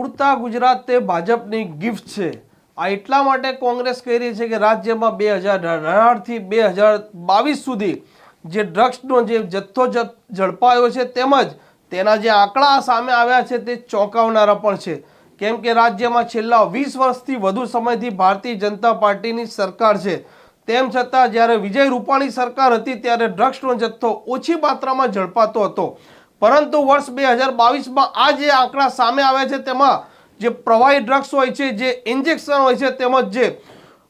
ઉડતા ગુજરાત તે ભાજપની ગિફ્ટ છે. આ એટલા માટે કોંગ્રેસ કહી રહી છે કે રાજ્યમાં બે હજાર અઢારથી બે હજાર બાવીસ સુધી જે ડ્રગ્સનો જે જથ્થો ઝડપાયો છે તેમજ તેના જે આંકડા સામે આવ્યા છે તે ચોંકાવનારા પણ છે. કેમ કે રાજ્યમાં છેલ્લા વીસ વર્ષથી વધુ સમયથી ભારતીય જનતા પાર્ટીની સરકાર છે. તેમ છતાં જ્યારે વિજય રૂપાણી સરકાર હતી ત્યારે ડ્રગ્સનો જથ્થો ઓછી માત્રામાં ઝડપાતો હતો. પરંતુ વર્ષ બે હજાર બાવીસમાં આ જે આંકડા સામે આવ્યા છે, તેમાં જે પ્રવાહી ડ્રગ્સ હોય છે, જે ઇન્જેક્શન હોય છે, તેમજ જે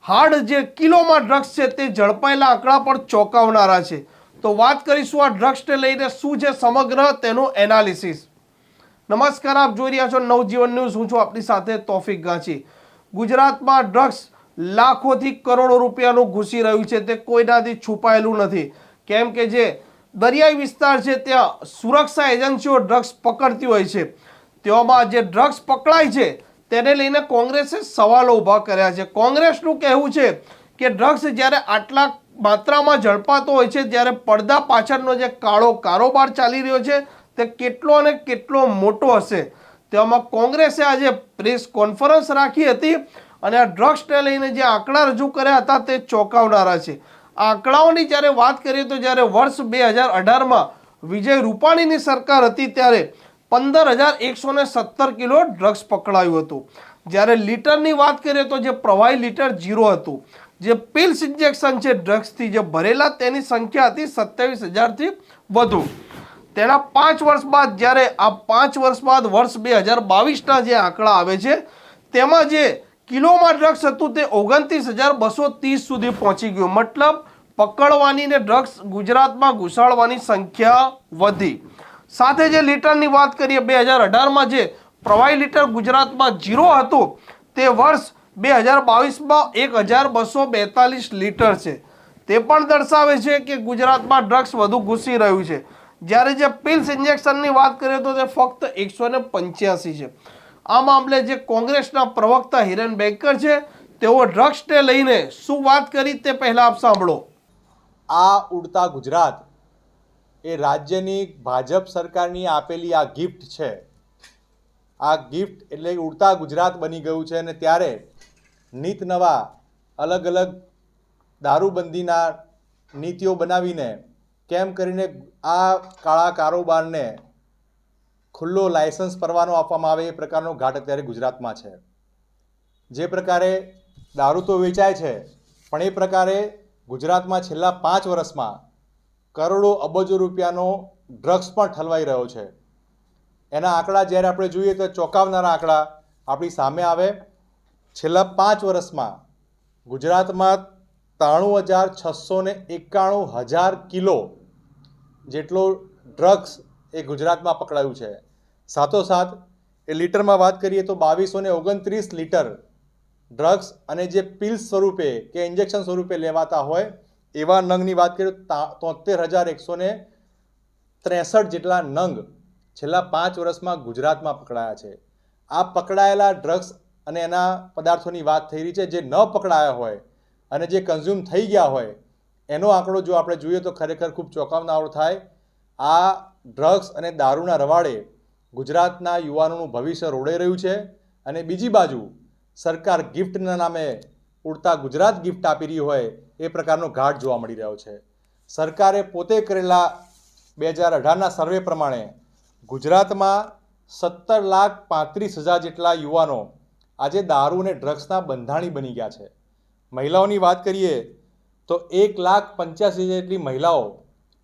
હાર્ડ જે કિલોમાં ડ્રગ્સ છે, તે ઝડપાયેલા આંકડા પણ ચોંકાવનારા છે. તો વાત કરીશું આ ડ્રગ્સને લઈને શું છે સમગ્ર તેનું એનાલિસિસ નમસ્કાર, આપ જોઈ રહ્યા છો નવજીવન ન્યૂઝ. હું છું આપની સાથે તોફિક ગાંચી. ગુજરાતમાં ડ્રગ્સ લાખોથી કરોડો રૂપિયાનું ઘૂસી રહ્યું છે, તે કોઈનાથી છુપાયેલું નથી. કેમ કે જે દરિયાઈ વિસ્તાર છે, ત્યાં સુરક્ષા એજન્સીઓ ડ્રગ્સ પકડતી હોય છે. તેવામાં જે ડ્રગ્સ પકડાય છે, તેને લઈને કોંગ્રેસે સવાલો ઊભા કર્યા છે. કોંગ્રેસનું કહેવું છે કે ડ્રગ્સ જ્યારે આટલા માત્રામાં ઝડપાતો હોય છે, ત્યારે પડદા પાછળનો જે કાળો કારોબાર ચાલી રહ્યો છે, તે કેટલો અને કેટલો મોટો હશે? તેમાં કોંગ્રેસે આજે પ્રેસ કોન્ફરન્સ રાખી હતી અને આ ડ્રગ્સને લઈને જે આંકડા રજૂ કર્યા હતા, તે ચોંકાવનારા છે. આંકડાઓની જ્યારે વાત કરીએ તો જ્યારે વર્ષ બે હજાર અઢારમાં વિજય રૂપાણીની સરકાર હતી ત્યારે પંદર હજાર એકસો ને સત્તર કિલો ડ્રગ્સ પકડાયું હતું. જ્યારે લીટરની વાત કરીએ તો જે પ્રવાહી લીટર જીરો હતું, જે પિલ્સ ઇન્જેક્શન છે ડ્રગ્સથી જે ભરેલા, તેની સંખ્યા હતી સત્યાવીસ હજારથી વધુ. તેના પાંચ વર્ષ બાદ, જ્યારે આ પાંચ વર્ષ બાદ વર્ષ બે હજાર બાવીસના જે આંકડા આવે છે, તેમાં જે કિલોમાં ડ્રગ્સ હતું તે ઓગણત્રીસ હજાર બસો ત્રીસ સુધી પહોંચી ગયું. મતલબ પકડવાની ને ડ્રગ્સ ગુજરાતમાં ઘુસાડવાની સંખ્યા વધી. સાથે જે લીટરની વાત કરીએ, બે હજાર અઢારમાં જે પ્રવાહી લીટર ગુજરાતમાં જીરો હતું, તે વર્ષ બે હજાર બાવીસમાં એક હજાર બસો બેતાલીસ લીટર છે. તે પણ દર્શાવે છે કે ગુજરાતમાં ડ્રગ્સ વધુ ઘૂસી રહ્યું છે. જ્યારે જે પિલ્સ ઇન્જેક્શનની વાત કરીએ તો તે ફક્ત એકસો ને પંચ્યાસી છે. આ મામલે જે કોંગ્રેસના પ્રવક્તા હિરેન બેકર છે, તેઓ ડ્રગ્સને લઈને શું વાત કરી તે પહેલા આપ સાંભળો. આ ઉડતા ગુજરાત એ રાજ્યની ભાજપ સરકારની આપેલી આ ગિફ્ટ છે. આ ગિફ્ટ એટલે ઉડતા ગુજરાત બની ગયું છે અને ત્યારે નીત નવા અલગ અલગ દારૂબંધીના નીતિઓ બનાવીને કેમ કરીને આ કાળા કારોબારને ખુલ્લો લાયસન્સ પરવાનો આપવામાં આવે એ પ્રકારનો ઘાટ અત્યારે ગુજરાતમાં છે. જે પ્રકારે દારૂ તો વેચાય છે, પણ એ પ્રકારે ગુજરાતમાં છેલ્લા પાંચ વર્ષમાં કરોડો અબજો રૂપિયાનો ડ્રગ્સ પણ ઠલવાઈ રહ્યો છે. એના આંકડા જ્યારે આપણે જોઈએ તો ચોંકાવનારા આંકડા આપણી સામે આવે. છેલ્લા પાંચ વર્ષમાં ગુજરાતમાં ત્રાણું હજાર છસો ને એકાણું હજાર કિલો જેટલો ડ્રગ્સ એ ગુજરાતમાં પકડાયું છે. સાથોસાથ, એ લીટરમાં વાત કરીએ તો બાવીસો ને ઓગણત્રીસ લીટર ડ્રગ્સ અને જે પિલ્સ સ્વરૂપે કે ઇન્જેક્શન સ્વરૂપે લેવાતા હોય, એવા નંગની વાત કરીએ તો તોતેર હજાર એકસો ને ત્રેસઠ જેટલા નંગ છેલ્લા પાંચ વર્ષમાં ગુજરાતમાં પકડાયા છે. આ પકડાયેલા ડ્રગ્સ અને એના પદાર્થોની વાત થઈ રહી છે, જે ન પકડાયા હોય અને જે કન્ઝ્યુમ થઈ ગયા હોય, એનો આંકડો જો આપણે જોઈએ તો ખરેખર ખૂબ ચોંકાવનારો થાય. આ ડ્રગ્સ અને દારૂના રવાડે ગુજરાતના યુવાનોનું ભવિષ્ય રોડાઈ રહ્યું છે અને બીજી બાજુ સરકાર ગિફ્ટના નામે ઉડતા ગુજરાત ગિફ્ટ આપી રહી હોય એ પ્રકારનો ઘાટ જોવા મળી રહ્યો છે. સરકારે પોતે કરેલા બે હજાર અઢારના સર્વે પ્રમાણે ગુજરાતમાં સત્તર લાખ પાંત્રીસ હજાર જેટલા યુવાનો આજે દારૂ અને ડ્રગ્સના બંધાણી બની ગયા છે. મહિલાઓની વાત કરીએ તો એક લાખ પંચ્યાસી જેટલી મહિલાઓ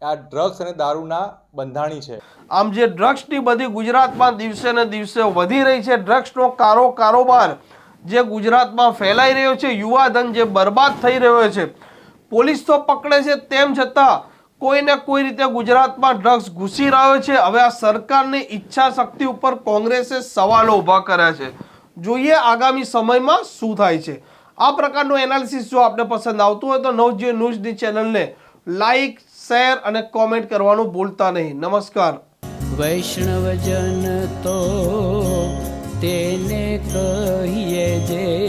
આ ડ્રગ્સ અને દારૂના બંધાણી છે. આમ જે ડ્રગ્સની બધી ગુજરાતમાં દિવસે ને દિવસે વધી રહી છે ડ્રગ્સનો કારો કારોબાર જે ગુજરાતમાં ફેલાઈ રહ્યો છે, યુવાધન જે બરબાદ થઈ રહ્યો છે, પોલીસ તો પકડે છે તેમ છતાં કોઈને કોઈ રીતે ગુજરાતમાં ડ્રગ્સ ઘૂસી રહ્યો છે. હવે આ સરકારની ઈચ્છા શક્તિ ઉપર કોંગ્રેસે સવાલો ઊભા કર્યા છે. જોઈએ આગામી સમયમાં શું થાય છે. આ પ્રકારનું એનાલિસિસ જો આપને પસંદ આવતું હોય તો નવજીવન ન્યૂઝની ચેનલને લાઈક શેર અને કોમેન્ટ કરવાનું ભૂલતા નહીં. નમસ્કાર. વૈષ્ણવજન તો તેને કહીએ જે